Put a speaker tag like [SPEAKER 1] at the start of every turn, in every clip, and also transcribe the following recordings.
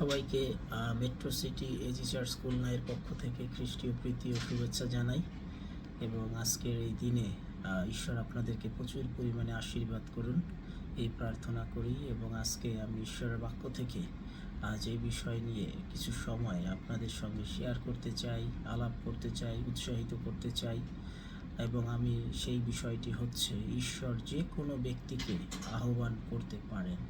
[SPEAKER 1] সবাইকে metro city AG church খুলনায়ের পক্ষ থেকে খ্রিস্টীয় প্রীতি ও শুভেচ্ছা জানাই এবং আজকের এই দিনে ঈশ্বর আপনাদেরকে প্রচুর পরিমাণে আশীর্বাদ করুন। এই প্রার্থনা করি এবং আজকে আমি ঈশ্বরের বাক্য থেকে আজ এই বিষয় নিয়ে কিছু সময় আপনাদের সঙ্গে শেয়ার করতে চাই, আলাপ করতে চাই, উৎসাহিত করতে চাই এবং আমি সেই বিষয়টি হচ্ছে, ঈশ্বর যে কোনো ব্যক্তিকে আহ্বান করতে পারেন।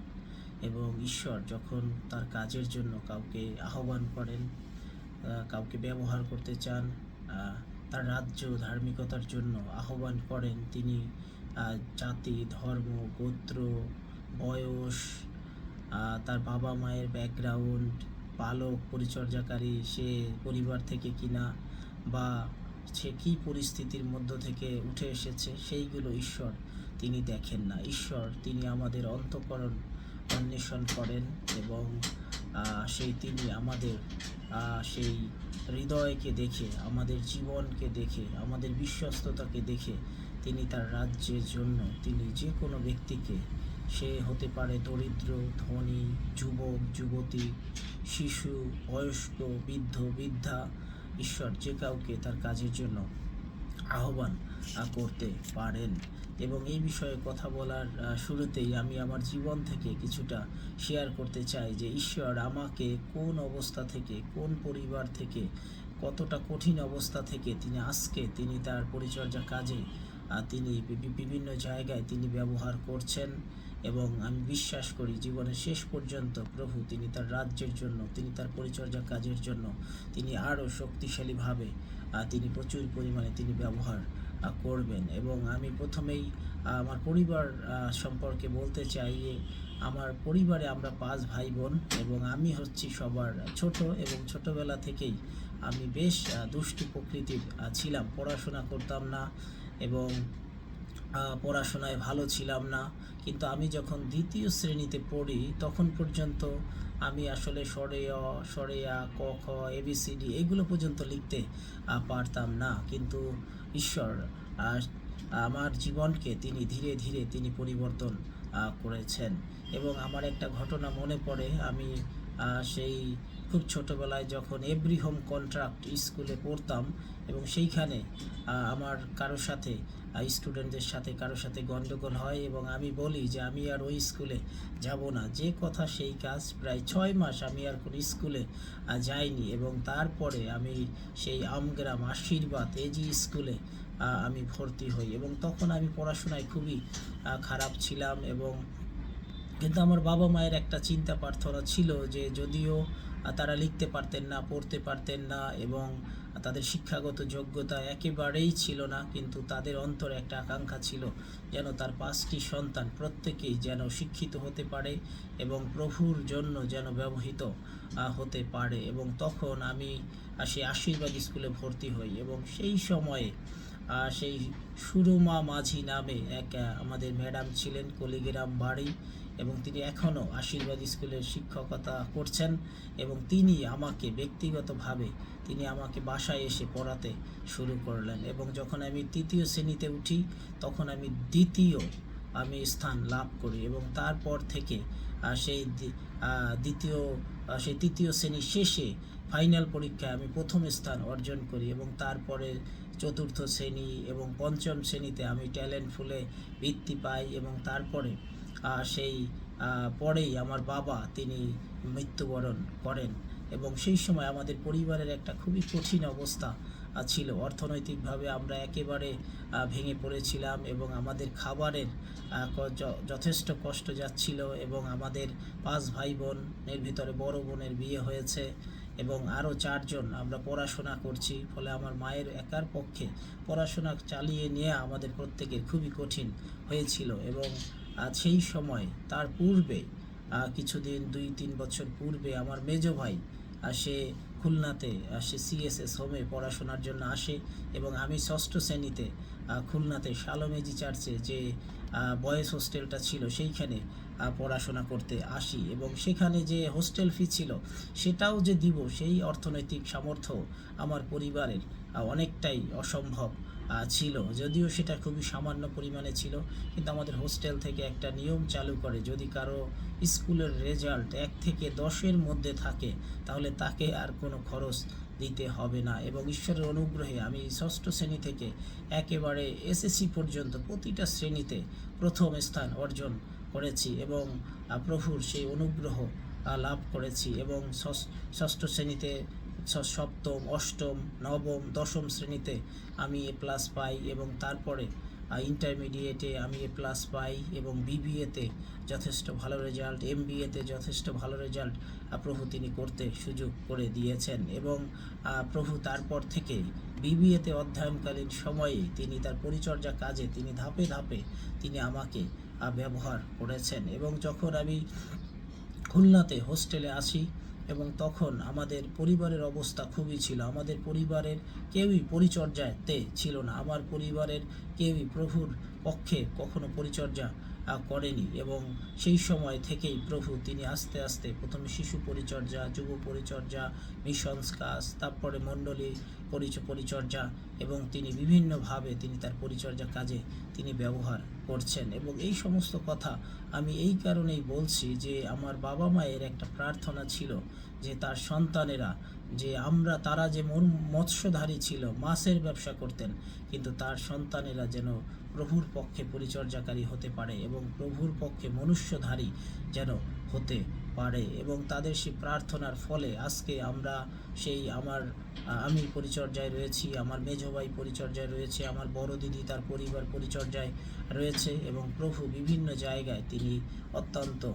[SPEAKER 1] এবং ঈশ্বর যখন তার কাজের জন্য কাউকে আহ্বান করেন কাউকে ব্যবহার করতে চান তার রাজ্য, ধার্মিকতার জন্য আহ্বান করেন, তিনি জাতি, ধর্ম, গোত্র, বয়স তার বাবা মায়ের ব্যাকগ্রাউন্ড পালক, পরিচর্যাকারী, সে পরিবার থেকে কিনা বা সে কী পরিস্থিতির মধ্য থেকে উঠে এসেছে, সেইগুলো ঈশ্বর তিনি দেখেন না। ঈশ্বর তিনি আমাদের অন্তঃকরণ অন্বেষণ করেন এবং সেই তিনি আমাদের সেই হৃদয়কে দেখে, আমাদের জীবনকে দেখে, আমাদের বিশ্বস্ততাকে দেখে তিনি তার রাজ্যের জন্য, তিনি যে কোনো ব্যক্তিকে, সে হতে পারে দরিদ্র, ধনী, যুবক, যুবতী, শিশু, বয়স্ক, বৃদ্ধ, বৃদ্ধা, ঈশ্বর যে কাউকে তার কাজের জন্য আহ্বান করতে পারেন। এবং এই বিষয়ে কথা বলার শুরুতেই আমি আমার জীবন থেকে কিছুটা শেয়ার করতে চাই যে, ঈশ্বর আমাকে কোন অবস্থা থেকে, কোন পরিবার থেকে, কতটা কঠিন অবস্থা থেকে তিনি আজকে তিনি তার পরিচর্যা কাজে তিনি বিভিন্ন জায়গায় তিনি ব্যবহার করছেন এবং আমি বিশ্বাস করি জীবনের শেষ পর্যন্ত প্রভু তিনি তার রাজ্যের জন্য, তিনি তার পরিচর্যা কাজের জন্য তিনি আরও শক্তিশালীভাবে তিনি প্রচুর পরিমাণে তিনি ব্যবহার করবেন। এবং আমি প্রথমেই আমার পরিবার সম্পর্কে বলতে চাই যে, আমার পরিবারে আমরা পাঁচ ভাই বোন এবং আমি হচ্ছি সবার ছোট এবং ছোটবেলা থেকেই আমি বেশ দুষ্টু প্রকৃতির ছিলাম। পড়াশোনা করতাম না এবং পড়াশোনায় ভালো ছিলাম না। কিন্তু আমি যখন দ্বিতীয় শ্রেণীতে পড়ি, তখন পর্যন্ত আমি আসলে সরে অ, সরে আ, ক, খ এবিসিডি এগুলো পর্যন্ত লিখতে পারতাম না। কিন্তু ঈশ্বর আমার জীবনকে তিনি ধীরে ধীরে তিনি পরিবর্তন করেছেন। এবং আমার একটা ঘটনা মনে পড়ে, আমি সেই খুব ছোটবেলায় যখন এভরি হোম কন্ট্রাক্ট স্কুলে পড়তাম এবং সেইখানে আমার কারোর সাথে স্টুডেন্টদের সাথে কারোর সাথে গণ্ডগোল হয় এবং আমি বলি যে আমি আর ওই স্কুলে যাব না। যে কথা সেই কাজ প্রায় ছয় মাস আমি আর কোনো স্কুলে যাইনি এবং তারপরে আমি সেই আমগ্রাম আশীর্বাদ এজি স্কুলে আমি ভর্তি হই এবং তখন আমি পড়াশোনায় খুবই খারাপ ছিলাম এবং কিন্তু আমার বাবা মায়ের একটা চিন্তা প্রার্থনা ছিল যে যদিও তারা লিখতে পারতেন না, পড়তে পারতেন না এবং তাদের শিক্ষাগত যোগ্যতা একেবারেই ছিল না, কিন্তু তাদের অন্তরে একটা আকাঙ্ক্ষা ছিল যেন তার পাঁচটি সন্তান প্রত্যেকেই যেন শিক্ষিত হতে পারে এবং প্রভুর জন্য যেন ব্যবহৃত হতে পারে এবং তখন আমি সেই আশীর্বাদ স্কুলে ভর্তি হই এবং সেই সময়ে সেই সুরমা মাঝি নামে এক আমাদের ম্যাডাম ছিলেন, কলিগ্রাম বাড়ি। এবং তিনি এখনও আশীর্বাদ স্কুলের শিক্ষকতা করছেন এবং তিনি আমাকে ব্যক্তিগতভাবে, তিনি আমাকে বাসায় এসে পড়াতে শুরু করলেন এবং যখন আমি তৃতীয় শ্রেণীতে উঠি, তখন আমি দ্বিতীয়, আমি স্থান লাভ করি এবং তারপর থেকে সেই দ্বিতীয় সেই তৃতীয় শ্রেণির শেষে ফাইনাল পরীক্ষায় আমি প্রথম স্থান অর্জন করি এবং তারপরে চতুর্থ শ্রেণি এবং পঞ্চম শ্রেণীতে আমি ট্যালেন্ট ফুলে বৃত্তি পাই এবং তারপরে সেই পরেই আমার বাবা তিনি মৃত্যুবরণ করেন এবং সেই সময় আমাদের পরিবারের একটা খুবই কঠিন অবস্থা ছিল। অর্থনৈতিকভাবে আমরা একেবারে ভেঙে পড়েছিলাম এবং আমাদের খাবারের যথেষ্ট কষ্ট যাচ্ছিল এবং আমাদের পাঁচ ভাই বোনের ভিতরে বড় বোনের বিয়ে হয়েছে এবং আরও চারজন আমরা পড়াশোনা করছি, ফলে আমার মায়ের একার পক্ষে পড়াশোনা চালিয়ে নেওয়া আমাদের প্রত্যেকের খুবই কঠিন হয়েছিল এবং সেই সময়, তার পূর্বে কিছুদিন, দুই, তিন বছর পূর্বে আমার মেজো ভাই সে খুলনাতে সে সিএসএস হোমে পড়াশোনার জন্য আসে এবং আমি ষষ্ঠ শ্রেণীতে খুলনাতে শালমেজি চার্চে যে বয়েজ হোস্টেলটা ছিল সেইখানে পড়াশোনা করতে আসি এবং সেখানে যে হোস্টেল ফি ছিল, সেটাও যে দিব সেই অর্থনৈতিক সামর্থ্য আমার পরিবারের অনেকটাই অসম্ভব। ছিল। যদিও সেটা খুবই সামান্য পরিমাণে ছিল, কিন্তু আমাদের হোস্টেল থেকে একটা নিয়ম চালু করে, যদি কারও স্কুলের রেজাল্ট এক থেকে দশের মধ্যে থাকে, তাহলে তাকে আর কোনো খরচ দিতে হবে না। এবং ঈশ্বরের অনুগ্রহে আমি ষষ্ঠ শ্রেণি থেকে একেবারে এসএসসি পর্যন্ত প্রতিটা শ্রেণীতে প্রথম স্থান অর্জন করেছি এবং প্রভুর সেই অনুগ্রহ লাভ করেছি এবং ষষ্ঠ- শ্রেণীতে সপ্তম, অষ্টম, নবম, দশম শ্রেণীতে আমি এ প্লাস পাই এবং তারপরে ইন্টারমিডিয়েটে আমি এ প্লাস পাই এবং বিবিএতে যথেষ্ট ভালো রেজাল্ট এম বিএতে যথেষ্ট ভালো রেজাল্ট প্রভু তিনি করতে সুযোগ করে দিয়েছেন এবং প্রভু তারপর থেকে বিবিএতে অধ্যয়নকালীন সময়ে তিনি তার পরিচর্যা কাজে তিনি ধাপে ধাপে তিনি আমাকে ব্যবহার করেছেন এবং যখন আমি খুলনাতে হোস্টেলে আসি এবং তখন আমাদের পরিবারের অবস্থা খুবই ছিল। আমাদের পরিবারের কেউই পরিচর্যাতে ছিল না। আমার পরিবারের কেউই প্রভুর পক্ষে কখনো পরিচর্যা করেনি এবং সেই সময় থেকেই প্রভু তিনি আস্তে আস্তে প্রথমে শিশু পরিচর্যা, যুব পরিচর্যা, মিশনস কাজ, তারপরে মণ্ডলী পরিচ- পরিচর্যা এবং তিনি বিভিন্নভাবে তিনি তার পরিচর্যা কাজে তিনি ব্যবহার করছেন এবং এই সমস্ত কথা আমি এই কারণেই বলছি যে আমার বাবা মায়ের একটা প্রার্থনা ছিল যে তার সন্তানেরা যে আমরা, তারা যে মৎস্যধারী ছিল, মাছের ব্যবসা করতেন, কিন্তু তার সন্তানেরা যেন প্রভুর পক্ষে পরিচর্যাকারী হতে পারে এবং প্রভুর পক্ষে মনুষ্যধারী যেন হতে পারে এবং তাদের সেই প্রার্থনার ফলে আজকে আমরা সেই আমার, আমি পরিচর্যায় রয়েছি, আমার মেজ ভাই পরিচর্যায় রয়েছে, আমার বড় দিদি তার পরিবার পরিচর্যায় রয়েছে এবং প্রভু বিভিন্ন জায়গায় তিনি অত্যন্ত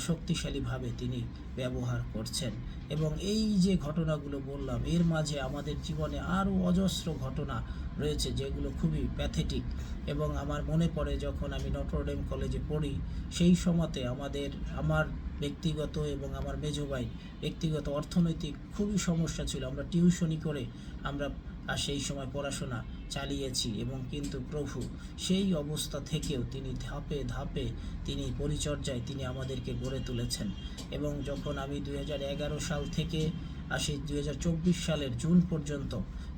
[SPEAKER 1] শক্তিশালীভাবে তিনি ব্যবহার করছেন। এবং এই যে ঘটনাগুলো বললাম, এর মাঝে আমাদের জীবনে আরও অজস্র ঘটনা রয়েছে যেগুলো খুবই প্যাথেটিক। এবং আমার মনে পড়ে যখন আমি নটরডেম কলেজে পড়ি, সেই সময়তে আমাদের, আমার ব্যক্তিগত এবং আমার মেজো ভাই ব্যক্তিগত অর্থনৈতিক খুবই সমস্যা ছিল। আমরা টিউশনি করে আমরা সেই সময় পড়াশোনা চালিয়েছি এবং কিন্তু প্রভু সেই অবস্থা থেকেও তিনি ধাপে ধাপে তিনি পরিচর্যায় তিনি আমাদেরকে গড়ে তুলেছেন। এবং যখন আমি দুই হাজার এগারো সাল থেকে আসি, দুই হাজার চব্বিশ সালের জুন পর্যন্ত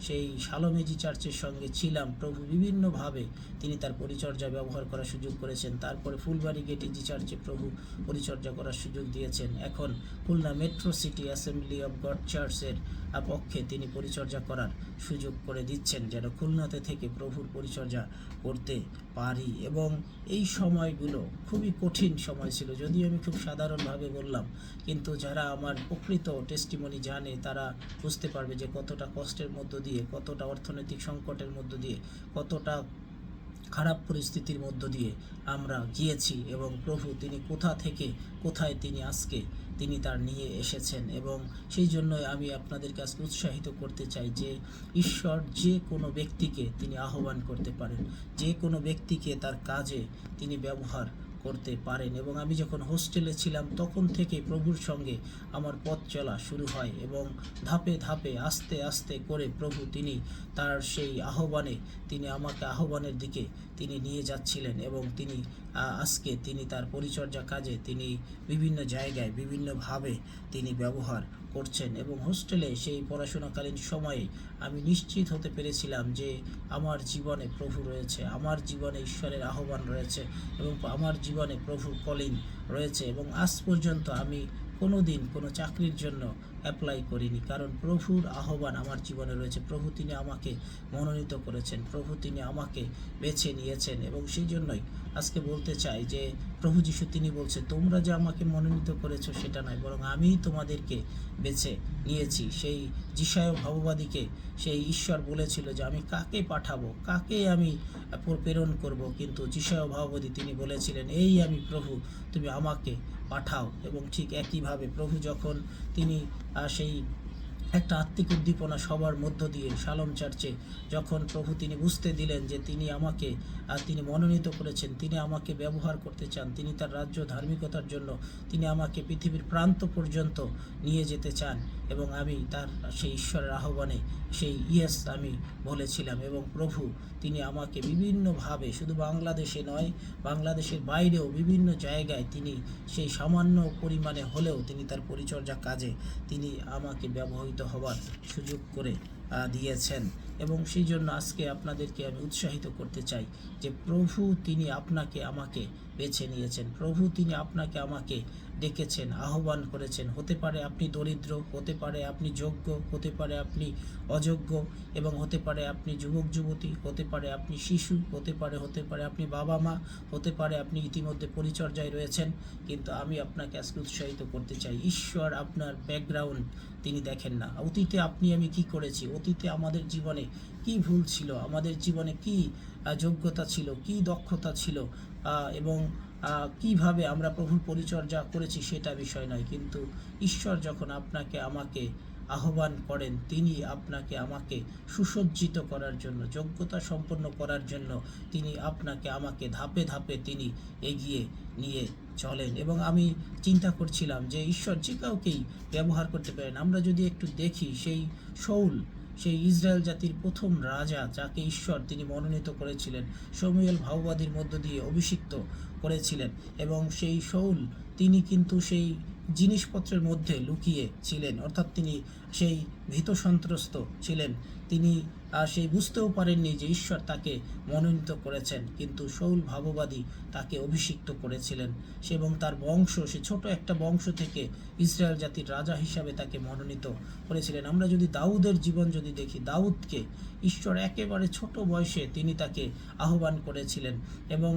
[SPEAKER 1] সেই সালমেজি চার্চের সঙ্গে ছিলাম। প্রভু বিভিন্নভাবে তিনি তার পরিচর্যা ব্যবহার করার সুযোগ করেছেন। তারপরে ফুলবাড়ি গেট ইজি চার্চে প্রভু পরিচর্যা করার সুযোগ দিয়েছেন। এখন Khulna metro city assembly of God চার্চের পক্ষে তিনি পরিচর্যা করার সুযোগ করে দিচ্ছেন, যেন খুলনাতে থেকে প্রভুর পরিচর্যা করতে পারি। এবং এই সময়গুলো খুবই কঠিন সময় ছিল, যদিও আমি খুব সাধারণভাবে বললাম। কিন্তু যারা আমার প্রকৃত টেস্টিমনি জানে, তারা বুঝতে পারবে যে কতটা কষ্টের মধ্য দিয়ে কতটা অর্থনৈতিক সংকটের মধ্য দিয়ে, কতটা খারাপ পরিস্থিতির মধ্য দিয়ে আমরা গিয়েছি এবং প্রভু তিনি কোথা থেকে, কোথায় তিনি আজকে তিনি তার নিয়ে এসেছেন এবং সেই জন্যই আমি আপনাদেরকে আজকে উৎসাহিত করতে চাই যে ঈশ্বর যে কোনো ব্যক্তিকে তিনি আহ্বান করতে পারেন, যে কোনো ব্যক্তিকে তার কাজে তিনি ব্যবহার করতে পারেন এবং আমি যখন হোস্টেলে ছিলাম, তখন থেকে প্রভুর সঙ্গে আমার পথ চলা শুরু হয় এবং ধাপে ধাপে, আস্তে আস্তে করে প্রভু তিনি তার সেই আহ্বানে, তিনি আমাকে আহ্বানের দিকে তিনি নিয়ে যাচ্ছিলেন এবং তিনি আজকে তিনি তার পরিচর্যা কাজে তিনি বিভিন্ন জায়গায় বিভিন্নভাবে তিনি ব্যবহার করছেন এবং হোস্টেলে সেই পড়াশোনাকালীন সময়ে আমি নিশ্চিত হতে পেরেছিলাম যে আমার জীবনে প্রভু রয়েছে, আমার জীবনে ঈশ্বরের আহ্বান রয়েছে এবং আমার জীবনে প্রভুর কলিং রয়েছে এবং আজ পর্যন্ত আমি কোনো দিন কোনো চাকরির জন্য অ্যাপ্লাই করিনি। কারণ প্রভুর আহ্বান আমার জীবনে রয়েছে। প্রভু তিনি আমাকে মনোনীত করেছেন। প্রভু তিনি আমাকে বেছে নিয়েছেন এবং সেই জন্যই আজকে বলতে চাই যে প্রভু যিশু তিনি বলছে তোমরা যে আমাকে মনোনীত করেছ সেটা নয়, বরং আমিই তোমাদেরকে বেছে নিয়েছি। সেই যিশায় ভাববাদীকে সেই ঈশ্বর বলেছিল যে, আমি কাকে পাঠাবো? কাকে আমি প্রেরণ করব? কিন্তু যিশায় ভাববাদী তিনি বলেছিলেন, এই আমি প্রভু, তুমি আমাকে পাঠাও। এবং ঠিক একইভাবে প্রভু যখন তিনি সেই একটা আত্মিক উদ্দীপনা সবার মধ্য দিয়ে শালম চার্চে যখন প্রভু তিনি বুঝতে দিলেন যে তিনি আমাকে তিনি মনোনীত করেছেন, তিনি আমাকে ব্যবহার করতে চান, তিনি তার রাজ্য ধার্মিকতার জন্য, তিনি আমাকে পৃথিবীর প্রান্ত পর্যন্ত নিয়ে যেতে চান, এবং আমি তার সেই ঈশ্বরের আহ্বানে সেই ইয়েস আমি বলেছিলাম, এবং প্রভু তিনি আমাকে বিভিন্নভাবে, শুধু বাংলাদেশে নয়, বাংলাদেশের বাইরেও বিভিন্ন জায়গায় তিনি সেই সামান্য পরিমাণে হলেও তিনি তার পরিচর্যা কাজে তিনি আমাকে ব্যবহৃত হবার সুযোগ করে দিয়েছেন। এবং সেই জন্য আজকে আপনাদেরকে আমি উৎসাহিত করতে চাই যে প্রভু তিনি আপনাকে, আমাকে বেছে নিয়েছেন। প্রভু তিনি আপনাকে, আমাকে ডেকেছেন, আহ্বান করেছেন। হতে পারে আপনি দরিদ্র, হতে পারে আপনি যোগ্য, হতে পারে আপনি অযোগ্য এবং হতে পারে আপনি যুবক, যুবতী, হতে পারে আপনি শিশু, হতে পারে হতে পারে আপনি বাবা মা, হতে পারে আপনি ইতিমধ্যে পরিচর্যায় রয়েছেন। কিন্তু আমি আপনাকে আজকে উৎসাহিত করতে চাই, ঈশ্বর আপনার ব্যাকগ্রাউন্ড তিনি দেখেন না। অতীতে আপনি আমি কি করেছি? অতীতে আমাদের জীবনে কি ভুল ছিল? আমাদের জীবনে কি যোগ্যতা ছিল? কি দক্ষতা ছিল? এবং কীভাবে আমরা প্রভুর পরিচর্যা করেছি সেটা বিষয় নয়। কিন্তু ঈশ্বর যখন আপনাকে, আমাকে আহ্বান করেন, তিনি আপনাকে আমাকে সুসজ্জিত করার জন্য, যোগ্যতা সম্পন্ন করার জন্য তিনি আপনাকে আমাকে ধাপে ধাপে তিনি এগিয়ে নিয়ে চলেন। এবং আমি চিন্তা করছিলাম যে ঈশ্বর যে কাউকেই ব্যবহার করতে পারেন, আমরা যদি একটু দেখি সেই শৌল সেই ইসরায়েল জাতির প্রথম রাজা যাকে ঈশ্বর তিনি মনোনীত করেছিলেন। সমুয়েল ভাওবাদীর মধ্য দিয়ে অভিষিক্ত করেছিলেন এবং সেই শৌল তিনি কিন্তু সেই জিনিসপত্রের মধ্যে লুকিয়ে ছিলেন। অর্থাৎ তিনি সেই ভীত সন্ত্রস্ত ছিলেন। তিনি সেই বুঝতেও পারেননি যে ঈশ্বর তাকে মনোনীত করেছেন, কিন্তু শৌল ভাববাদী তাকে অভিষিক্ত করেছিলেন। সে এবং তার বংশ, সে ছোট একটা বংশ থেকে ইসরায়েল জাতির রাজা হিসাবে তাকে মনোনীত করেছিলেন। আমরা যদি দাউদের জীবন যদি দেখি, দাউদকে ঈশ্বর একেবারে ছোট বয়সে তিনি তাকে আহ্বান করেছিলেন এবং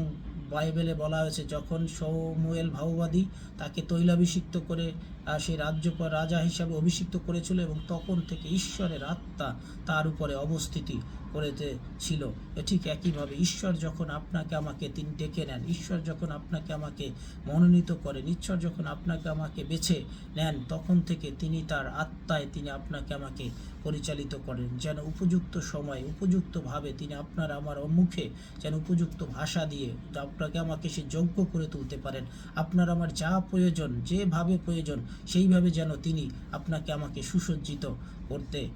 [SPEAKER 1] বাইবেলে বলা হয়েছে, যখন সৌমুয়েল ভাওবাদী তাকে তৈলাভিষিক্ত করে সেই রাজ্যপাল রাজা হিসাবে অভিষিক্ত করেছিল এবং তখন থেকে ঈশ্বরের আত্মা তার উপরে অবস্থিতি করেতে ছিল। ঠিক একইভাবে ঈশ্বর যখন আপনাকে আমাকে তিনি ডেকে নেন, ঈশ্বর যখন আপনাকে আমাকে মনোনীত করেন, ঈশ্বর যখন আপনাকে আমাকে বেছে নেন, তখন থেকে তিনি তার আত্মায় তিনি আপনাকে আমাকে পরিচালিত করেন। যেন উপযুক্ত সময় উপযুক্তভাবে তিনি আপনার আমার মুখে যেন উপযুক্ত ভাষা দিয়ে আপনাকে আমাকে সে যোগ্য করে তুলতে পারেন। আপনার আমার যা প্রয়োজন, যেভাবে প্রয়োজন সেইভাবে যেন তিনি আপনাকে আমাকে সুসজ্জিত করতে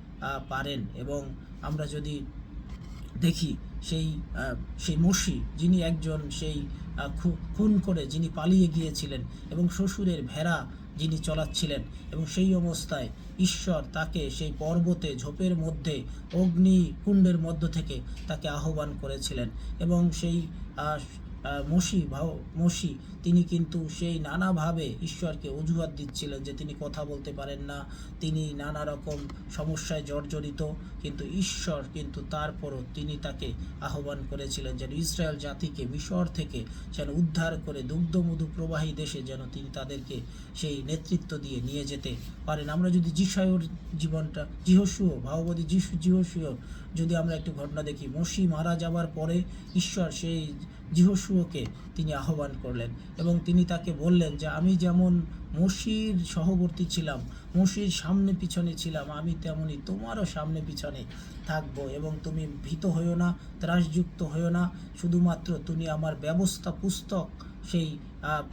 [SPEAKER 1] পারেন এবং আমরা যদি দেখি সেই সেই মসি যিনি একজন সেই খুন করে যিনি পালিয়ে গিয়েছিলেন এবং শ্বশুরের ভেড়া যিনি চলাচ্ছিলেন এবং সেই অবস্থায় ঈশ্বর তাকে সেই পর্বতে, ঝোপের মধ্যে অগ্নি কুণ্ডের মধ্য থেকে তাকে আহ্বান করেছিলেন এবং সেই মসি ভাও, মসি, তিনি কিন্তু সেই নানাভাবে ঈশ্বরকে অজুহাত দিচ্ছিলেন যে তিনি কথা বলতে পারেন না। তিনি নানা রকম সমস্যায় জর্জরিত, কিন্তু ঈশ্বর কিন্তু তারপরও তিনি তাকে আহ্বান করেছিলেন যেন ইসরায়েল জাতিকে মিশর থেকে যেন উদ্ধার করে দুগ্ধমধু প্রবাহী দেশে যেন তিনি তাদেরকে সেই নেতৃত্ব দিয়ে নিয়ে যেতে পারেন। আমরা যদি যিশায়ুর জীবনটা জিহসুও ভাওবাদী যিশু জিহসুও যদি আমরা একটি ঘটনা দেখি, মসি মারা যাবার পরে ঈশ্বর সেই জিহসুওকে তিনি আহ্বান করলেন এবং তিনি তাকে বললেন যে, আমি যেমন মসির সহবর্তী ছিলাম, মসির সামনে পিছনে ছিলাম, আমি তেমনি তোমারও সামনে পিছনে থাকব এবং তুমি ভীত হইও না, ত্রাসযুক্ত হইও না। শুধুমাত্র তুমি আমার ব্যবস্থা পুস্তক সেই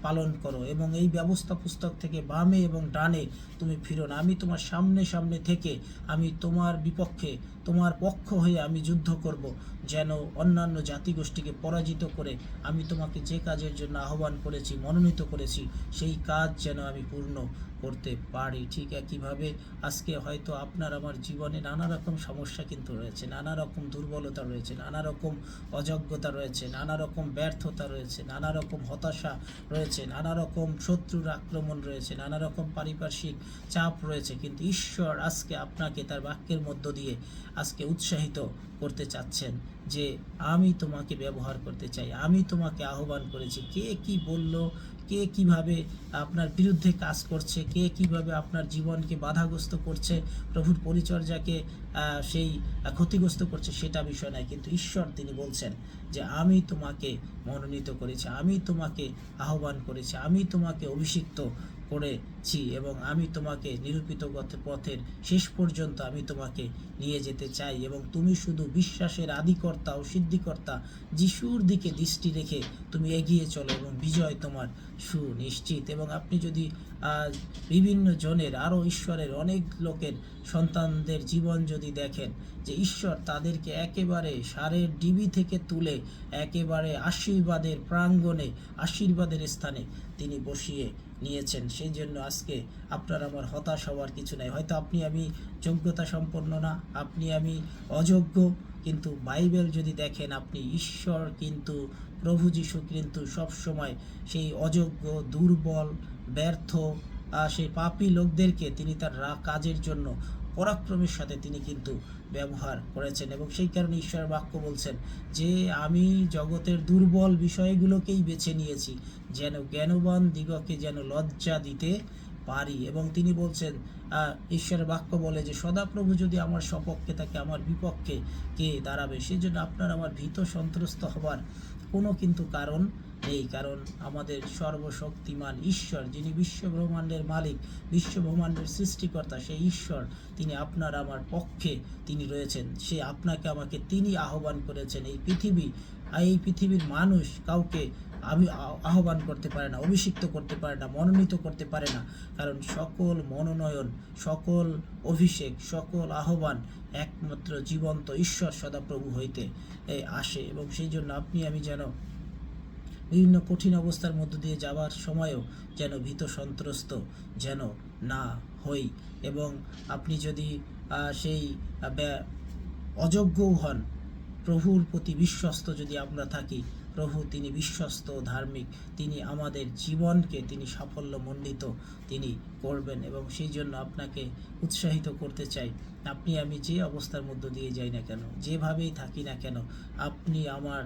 [SPEAKER 1] পালন করো এবং এই ব্যবস্থা পুস্তক থেকে বামে এবং ডানে তুমি ফিরো না। আমি তোমার সামনে সামনে থেকে আমি তোমার বিপক্ষে তোমার পক্ষ হয়ে আমি যুদ্ধ করব, যেন অন্যান্য জাতিগোষ্ঠীকে পরাজিত করে আমি তোমাকে যে কাজের জন্য আহ্বান করেছি, মনোনীত করেছি, সেই কাজ যেন আমি পূর্ণ করতে পারি। ঠিক একইভাবে আজকে হয়তো আপনার আমার জীবনে নানা রকম সমস্যা কিন্তু রয়েছে নানা রকম দুর্বলতা রয়েছে নানা রকম অযোগ্যতা রয়েছে নানা রকম ব্যর্থতা রয়েছে নানা রকম হতাশা রয়েছে নানা রকম শত্রুর আক্রমণ রয়েছে নানা রকম পারিপার্শ্বিক চাপ রয়েছে। কিন্তু ঈশ্বর আজকে আপনাকে তার বাক্যের মধ্য দিয়ে আজকে উৎসাহিত করতে চাচ্ছেন যে আমি তোমাকে ব্যবহার করতে চাই, আমি তোমাকে আহ্বান করেছি। কে কি বলল, কে কীভাবে আপনার বিরুদ্ধে কাজ করছে, কে কীভাবে আপনার জীবনকে বাধাগ্রস্ত করছে, প্রভুর পরিচর্যাকে সেই ক্ষতিগ্রস্ত করছে সেটা বিষয় নয়। কিন্তু ঈশ্বর তিনি বলছেন যে আমি তোমাকে মনোনীত করেছি, আমি তোমাকে আহ্বান করেছি, আমি তোমাকে অভিষিক্ত করেছি এবং আমি তোমাকে নিরূপিত পথের শেষ পর্যন্ত আমি তোমাকে নিয়ে যেতে চাই এবং তুমি শুধু বিশ্বাসের আদিকর্তা ও সিদ্ধিকর্তা যিশুর দিকে দৃষ্টি রেখে তুমি এগিয়ে চলো এবং বিজয় তোমার সুনিশ্চিত। এবং আপনি যদি বিভিন্ন জনের আরও ঈশ্বরের অনেক লোকের সন্তানদের জীবন যদি দেখেন যে ঈশ্বর তাদেরকে একেবারে সারের ডিবি থেকে তুলে একেবারে আশীর্বাদের প্রাঙ্গণে, আশীর্বাদের স্থানে তিনি বসিয়ে নিয়েছেন। সেই জন্য আজকে আপনার আমার হতাশ হওয়ার কিছু নাই। হয়তো আপনি আমি যোগ্যতা সম্পন্ন না, আপনি আমি অযোগ্য, কিন্তু বাইবেল যদি দেখেন, আপনি ঈশ্বর কিন্তু, প্রভু যিশু কিন্তু সবসময় সেই অযোগ্য, দুর্বল, ব্যর্থ সেই পাপী লোকদেরকে তিনি তার কাজের জন্য পরাক্রমের সাথে তিনি কিন্তু ব্যবহার করেছেন এবং সেই কারণে ঈশ্বরের বাক্য বলছেন যে, আমি জগতের দুর্বল বিষয়গুলোকেই বেছে নিয়েছি, যেন জ্ঞানবান দিগকে যেন লজ্জা দিতে পারি। এবং তিনি বলছেন ঈশ্বরের বাক্য বলে যে, সদাপ্রভু যদি আমার সপক্ষে থাকে, আমার বিপক্ষে কে দাঁড়াবে? সেই জন্য আপনার আমার ভীত সন্ত্রস্ত হবার কোনো কিন্তু কারণ নেই, কারণ আমাদের সর্বশক্তিমান ঈশ্বর, যিনি বিশ্ব ব্রহ্মাণ্ডের মালিক বিশ্ব ব্রহ্মাণ্ডের সৃষ্টিকর্তা, সেই ঈশ্বর তিনি আপনার আমার পক্ষে তিনি রয়েছেন। সে আপনাকে আমাকে তিনি আহ্বান করেছেন। এই পৃথিবী, এই পৃথিবীর মানুষ কাউকে আমি আহ্বান করতে পারে না, অভিষিক্ত করতে পারে না, মনোনীত করতে পারে না। কারণ সকল মনোনয়ন, সকল অভিষেক, সকল আহ্বান একমাত্র জীবন্ত ঈশ্বর সদাপ্রভু হইতে আসে এবং সেই জন্য আপনি আমি যেন বিভিন্ন কঠিন অবস্থার মধ্য দিয়ে যাওয়ার সময়ও যেন ভীত সন্ত্রস্ত যেন না হই এবং আপনি যদি সেই অযোগ্যও হন, প্রভুর প্রতি বিশ্বস্ত যদি আমরা থাকি, প্রভু তিনি বিশ্বস্ত ধার্মিক, তিনি আমাদের জীবনকে তিনি সাফল্যমণ্ডিত তিনি করবেন এবং সেই জন্য আপনাকে উৎসাহিত করতে চাই। আপনি আমি যে অবস্থার মধ্য দিয়ে যাই না কেন, যেভাবেই থাকি না কেন, আপনি আমার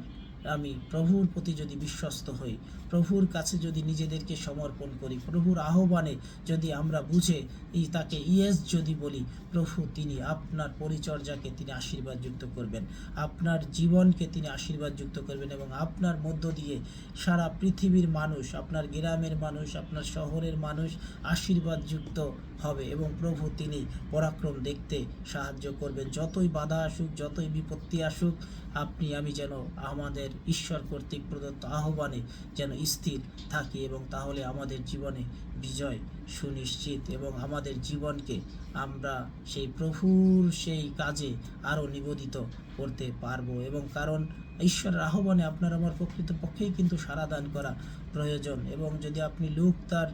[SPEAKER 1] আমি প্রভুর প্রতি যদি বিশ্বস্ত হই, প্রভুর কাছে যদি নিজেদেরকে সমর্পণ করি, প্রভুর আহ্বানে যদি আমরা বুঝে এই তাকে ইয়েস যদি বলি, প্রভু তিনি আপনার পরিচর্যাকে তিনি আশীর্বাদযুক্ত করবেন, আপনার জীবনকে তিনি আশীর্বাদযুক্ত করবেন এবং আপনার মধ্য দিয়ে সারা পৃথিবীর মানুষ, আপনার গ্রামের মানুষ, আপনার শহরের মানুষ আশীর্বাদযুক্ত হবে এবং প্রভু তিনি পরাক্রম দেখতে সাহায্য করবেন। যতই বাধা আসুক, যতই বিপত্তি আসুক আপনি, আমি যেন আমাদের ঈশ্বর কর্তৃক প্রদত্ত আহ্বানে যেন স্থির থাকি এবং তাহলে আমাদের জীবনে বিজয় সুনিশ্চিত এবং আমাদের জীবনকে আমরা সেই প্রভুর সেই কাজে আরও নিবেদিত করতে পারব এবং কারণ ঈশ্বরের আহ্বানে আপনার আমার প্রকৃতপক্ষেই কিন্তু সারাদান করা প্রয়োজন এবং যদি আপনি লোক তার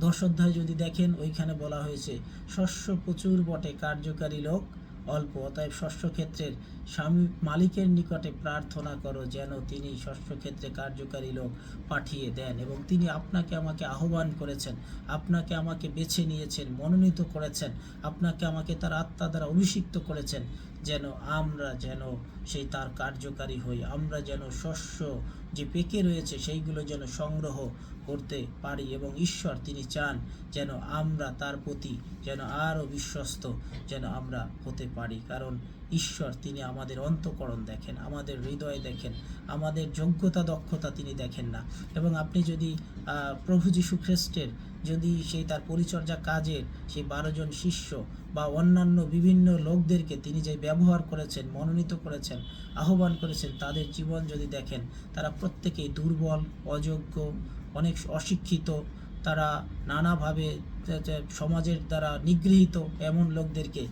[SPEAKER 1] দশ অধ্যায় যদি দেখেন, ওইখানে বলা হয়েছে, শস্য প্রচুর বটে, কার্যকারী লোক অল্প, অতএব শস্য ক্ষেত্রের স্বামী মালিকের নিকটে প্রার্থনা করো যেন তিনি শস্য ক্ষেত্রে কার্যকারী লোক পাঠিয়ে দেন এবং তিনি আপনাকে আমাকে আহ্বান করেছেন, আপনাকে আমাকে বেছে নিয়েছেন, মনোনীত করেছেন, আপনাকে আমাকে তার আত্মা দ্বারা অভিষিক্ত করেছেন যেন আমরা যেন সেই তার কার্যকারী হই, আমরা যেন শস্য যে পেকে রয়েছে সেইগুলো যেন সংগ্রহ করতে পারি এবং ঈশ্বর তিনি চান যেন আমরা তার প্রতি যেন আরও বিশ্বস্ত যেন আমরা হতে পারি। কারণ ঈশ্বর তিনি আমাদের অন্তকরণ দেখেন, আমাদের হৃদয় দেখেন, আমাদের যোগ্যতা, দক্ষতা তিনি দেখেন না। এবং আপনি যদি প্রভু যীশু খ্রিস্টের যদি সেই তার পরিচর্যা কাজের সেই বারোজন শিষ্য বা অন্যান্য বিভিন্ন লোকদেরকে তিনি যে ব্যবহার করেছেন, মনোনীত করেছেন, আহ্বান করেছেন, তাদের জীবন যদি দেখেন, তারা প্রত্যেকেই দুর্বল, অযোগ্য, অনেক অশিক্ষিত, তারা নানাভাবে সমাজের দ্বারা নিগৃহীত এমন লোকদেরকে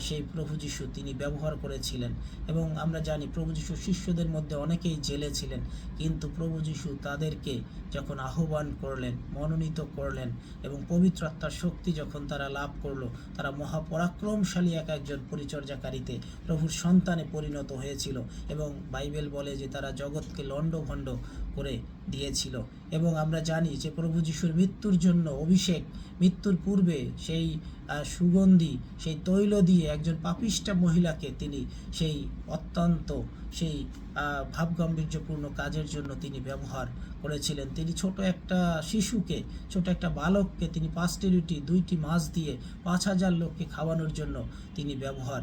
[SPEAKER 1] সেই প্রভু যিশু তিনি ব্যবহার করেছিলেন। এবং আমরা জানি প্রভু যিশু শিষ্যদের মধ্যে অনেকেই জেলে ছিলেন। কিন্তু প্রভু যিশু তাদেরকে যখন আহ্বান করলেন, মনোনীত করলেন এবং পবিত্র আত্মার শক্তি যখন তারা লাভ করল, তারা মহাপরাক্রমশালী এক একজন পরিচর্যাকারীতে প্রভুর সন্তানে পরিণত হয়েছিল এবং বাইবেল বলে যে তারা জগৎকে লণ্ডভণ্ড করে দিয়েছিল। এবং আমরা জানি যে প্রভু যিশুর মৃত্যুর জন্য অভিষেক মৃত্যুর পূর্বে সেই সুগন্ধি, সেই তৈল দিয়ে একজন পাপিষ্ঠা মহিলাকে তিনি সেই অত্যন্ত, সেই ভাবগাম্ভীর্যপূর্ণ কাজের জন্য তিনি ব্যবহার করেছিলেন। তিনি ছোট একটা শিশুকে, ছোট একটা বালককে তিনি পাঁচটি রুটি, দুইটি মাছ দিয়ে পাঁচ হাজার লোককে খাওয়ানোর জন্য তিনি ব্যবহার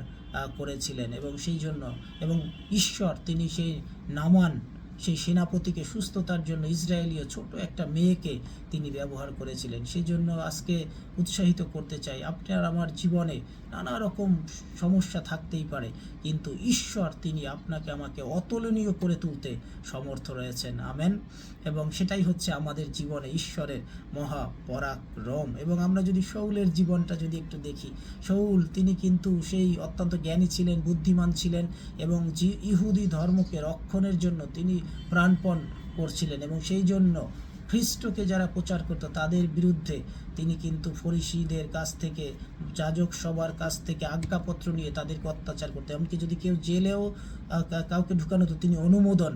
[SPEAKER 1] করেছিলেন এবং সেই জন্য, এবং ঈশ্বর তিনি সেই নামান সেই সেনাপতিকে সুস্থতার জন্য ইসরায়েলীয় ছোট একটা মেয়েকে তিনি ব্যবহার করেছিলেন। সেই জন্য আজকে উৎসাহিত করতে চাই, আপনার আমার জীবনে নানা রকম সমস্যা থাকতেই পারে, কিন্তু ঈশ্বর তিনি আপনাকে আমাকে অতুলনীয় করে তুলতে সমর্থ রয়েছেন। আমেন। এবং সেটাই হচ্ছে আমাদের জীবনে ঈশ্বরের মহা পরাক্রম এবং আমরা যদি শৌলের জীবনটা যদি একটু দেখি, শৌল তিনি কিন্তু সেই অত্যন্ত জ্ঞানী ছিলেন, বুদ্ধিমান ছিলেন এবং ইহুদি ধর্মকে রক্ষণের জন্য তিনি প্রাণপণ করছিলেন এবং সেই জন্য খ্রিস্টকে যারা প্রচার করতো তাদের বিরুদ্ধে তিনি কিন্তু ফরিসিদের কাছ থেকে, যাজক সবার কাছ থেকে আজ্ঞাপত্র নিয়ে তাদেরকে অত্যাচার করতেন। এমনকি যদি কেউ জেলেও কাউকে ঢুকানো হতো, তিনি অনুমোদন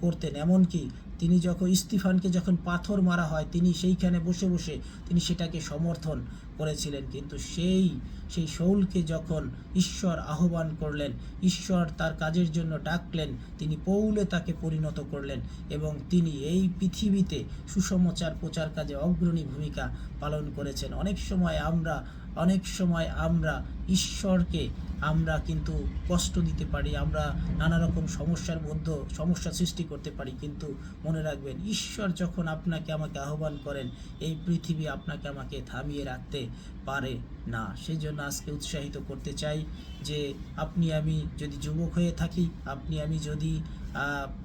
[SPEAKER 1] করতেন। এমনকি তিনি যখন ইস্তিফানকে যখন পাথর মারা হয়, তিনি সেইখানে বসে বসে তিনি সেটাকে সমর্থন করেছিলেন। কিন্তু সেই সেই শৌলকে যখন ঈশ্বর আহ্বান করলেন, ঈশ্বর তার কাজের জন্য ডাকলেন, তিনি পৌলে তাকে পরিণত করলেন এবং তিনি এই পৃথিবীতে সুসমাচার প্রচার কাজে অগ্রণী ভূমিকা পালন করেছেন। অনেক সময় আমরা অনেক সময় আমরা ঈশ্বরকে আমরা কিন্তু কষ্ট দিতে পারি, আমরা নানা রকম সমস্যার মধ্যে, সমস্যা সৃষ্টি করতে পারি। কিন্তু মনে রাখবেন, ঈশ্বর যখন আপনাকে আমাকে আহ্বান করেন, এই পৃথিবী আপনাকে আমাকে থামিয়ে রাখতে পারে না। সেই জন্য আজকে উৎসাহিত করতে চাই যে, আপনি আমি যদি যুবক হয়ে থাকি, আপনি আমি যদি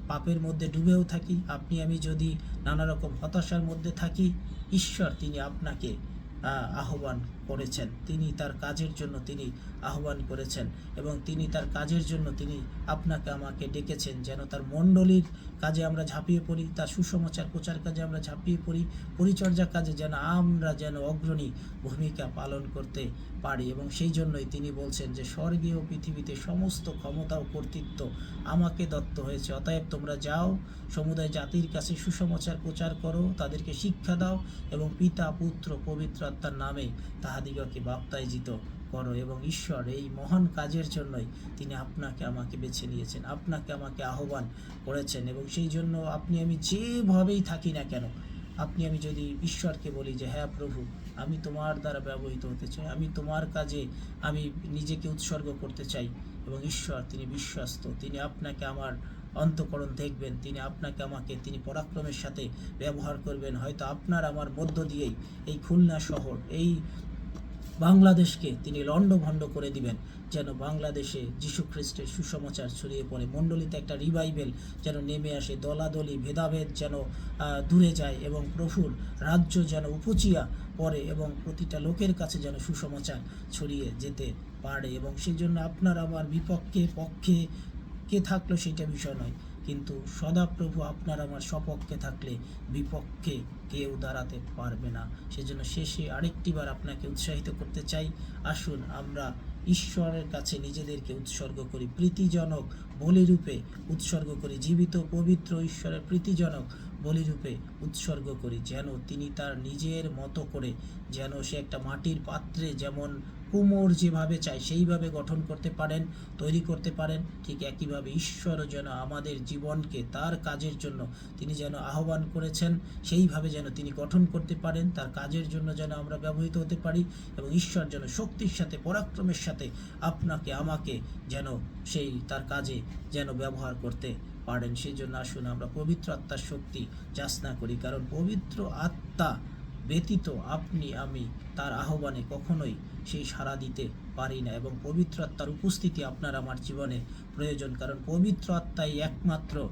[SPEAKER 1] পাপের মধ্যে ডুবেও থাকি, আপনি আমি যদি নানা রকম হতাশার মধ্যে থাকি, ঈশ্বর তিনি আপনাকে আহ্বান করেছেন তিনি তার কাজের জন্য তিনি আহ্বান করেছেন এবং তিনি তার কাজের জন্য তিনি আপনাকে আমাকে ডেকেছেন যেন তার মণ্ডলীর কাজে আমরা ঝাঁপিয়ে পড়ি, তার সুসমাচার প্রচার কাজে আমরা ঝাঁপিয়ে পড়ি, পরিচর্যা কাজে যেন আমরা যেন অগ্রণী ভূমিকা পালন করতে পারি এবং সেই জন্যই তিনি বলছেন যে, স্বর্গীয় পৃথিবীতে সমস্ত ক্ষমতা ও কর্তৃত্ব আমাকে দত্ত হয়েছে। অতএব তোমরা যাও, সমুদায় জাতির কাছে সুসমাচার প্রচার করো, তাদেরকে শিক্ষা দাও এবং পিতা, পুত্র, পবিত্র আত্মার নামে তাহাদিগকে বাপ্তায়জিত করো এবং ঈশ্বর এই মহান কাজের জন্যই তিনি আপনাকে আমাকে বেছে নিয়েছেন, আপনাকে আমাকে আহ্বান করেছেন এবং সেই জন্য আপনি আমি যেভাবেই থাকি না কেন, আপনি আমি যদি ঈশ্বরকে বলি যে হ্যাঁ প্রভু, আমি তোমার দ্বারা ব্যবহৃত হতে চাই, আমি তোমার কাজে আমি নিজেকে উৎসর্গ করতে চাই। এবং ঈশ্বর, তিনি বিশ্বস্ত, তিনি আপনাকে আমার অন্তকরণ দেখবেন, তিনি আপনাকে আমাকে, তিনি পরাক্রমের সাথে ব্যবহার করবেন। হয়তো আপনার আমার মধ্য দিয়েই এই খুলনা শহর, এই বাংলাদেশকে তিনি লণ্ডভণ্ড করে দিবেন, যেন বাংলাদেশে যীশু খ্রিস্টের সুসমাচার ছড়িয়ে পড়ে। মণ্ডলীতে একটা রিভাইভেল যেন নেমে আসে, দলাদলি, ভেদাভেদ যেন দূরে যায় এবং প্রভুর রাজ্য যেন উপচিয়া পড়ে এবং প্রতিটা লোকের কাছে যেন সুসমাচার ছড়িয়ে যেতে পারে। এবং সেই জন্য আপনার আমার বিপক্ষে পক্ষে কে থাকল সেটা বিষয় নয়। কিন্তু সদাপ্রভু আপনার আমার সপক্ষে থাকলে বিপক্ষে কেউ দাঁড়াতে পারবে না। সেজন্য শেষে আরেকটিবার আপনাকে উৎসাহিত করতে চাই। আসুন, আমরা ঈশ্বরের কাছে নিজেদেরকে উৎসর্গ করি। প্রীতিজনক বলিরূপে উৎসর্গ করি। জীবিত পবিত্র ঈশ্বরের প্রীতিজনক বলিরূপে উৎসর্গ করি। যেন তিনি তার নিজের মতো করে, যেন সে একটা মাটির পাত্রে যেমন কুমোর যেভাবে চায়, সেইভাবে গঠন করতে পারেন, তৈরি করতে পারেন, ঠিক একইভাবে ঈশ্বরও যেন আমাদের জীবনকে তার কাজের জন্য তিনি যেন আহ্বান করেছেন, সেইভাবে যেন তিনি গঠন করতে পারেন, তার কাজের জন্য যেন আমরা ব্যবহৃত হতে পারি এবং ঈশ্বর যেন শক্তির সাথে, পরাক্রমের সাথে আপনাকে, আমাকে যেন সেই, তার কাজে যেন ব্যবহার করতে পারেন। সেই জন্য আসুন আমরা পবিত্র আত্মার শক্তি যাচনা করি, কারণ পবিত্র আত্মা ব্যতীত আপনি, আমি তার আহ্বানে কখনোই সেই সাড়া দিতে পারি না এবং পবিত্র আত্মার উপস্থিতি আপনার আমার জীবনে প্রয়োজন। কারণ পবিত্র আত্মাই একমাত্র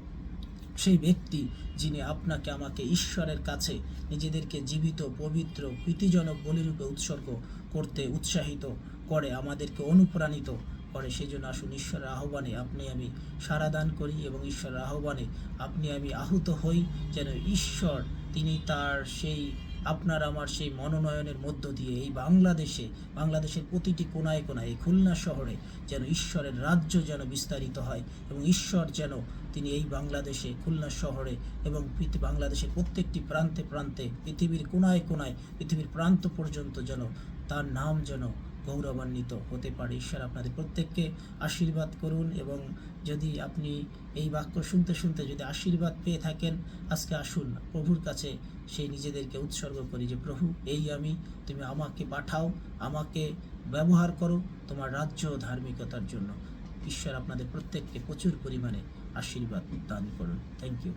[SPEAKER 1] সেই ব্যক্তি যিনি আপনাকে, আমাকে ঈশ্বরের কাছে নিজেদেরকে জীবিত, পবিত্র, প্রীতিজনক বলিরূপে উৎসর্গ করতে উৎসাহিত করে, আমাদেরকে অনুপ্রাণিত করে। সেই জন্য আসুন ঈশ্বরের আহ্বানে আপনি, আমি সাড়া দান করি এবং ঈশ্বরের আহ্বানে আপনি, আমি আহুত হই যেন ঈশ্বর, তিনি তার সেই আপনার আমার সেই মনোনয়নের মধ্য দিয়ে এই বাংলাদেশে, বাংলাদেশের প্রতিটি কোনায় কোনায় এই খুলনা শহরে যেন ঈশ্বরের রাজ্য যেন বিস্তারিত হয় এবং ঈশ্বর যেন তিনি এই বাংলাদেশে, খুলনা শহরে এবং বাংলাদেশের প্রত্যেকটি প্রান্তে প্রান্তে পৃথিবীর কোনায় কোনায় পৃথিবীর প্রান্ত পর্যন্ত যেন তার নাম যেন গৌরবান্বিত হতে পারে। ঈশ্বর আপনাদের প্রত্যেককে আশীর্বাদ করুন এবং যদি আপনি এই বাক্য শুনতে শুনতে যদি আশীর্বাদ পেয়ে থাকেন, আজকে আসুন প্রভুর কাছে সেই নিজেদেরকে উৎসর্গ করি যে, প্রভু, এই আমি, তুমি আমাকে পাঠাও, আমাকে ব্যবহার করো তোমার রাজ্য ধার্মিকতার জন্য। ঈশ্বর আপনাদের প্রত্যেককে প্রচুর পরিমাণে আশীর্বাদ দান করুন। Thank you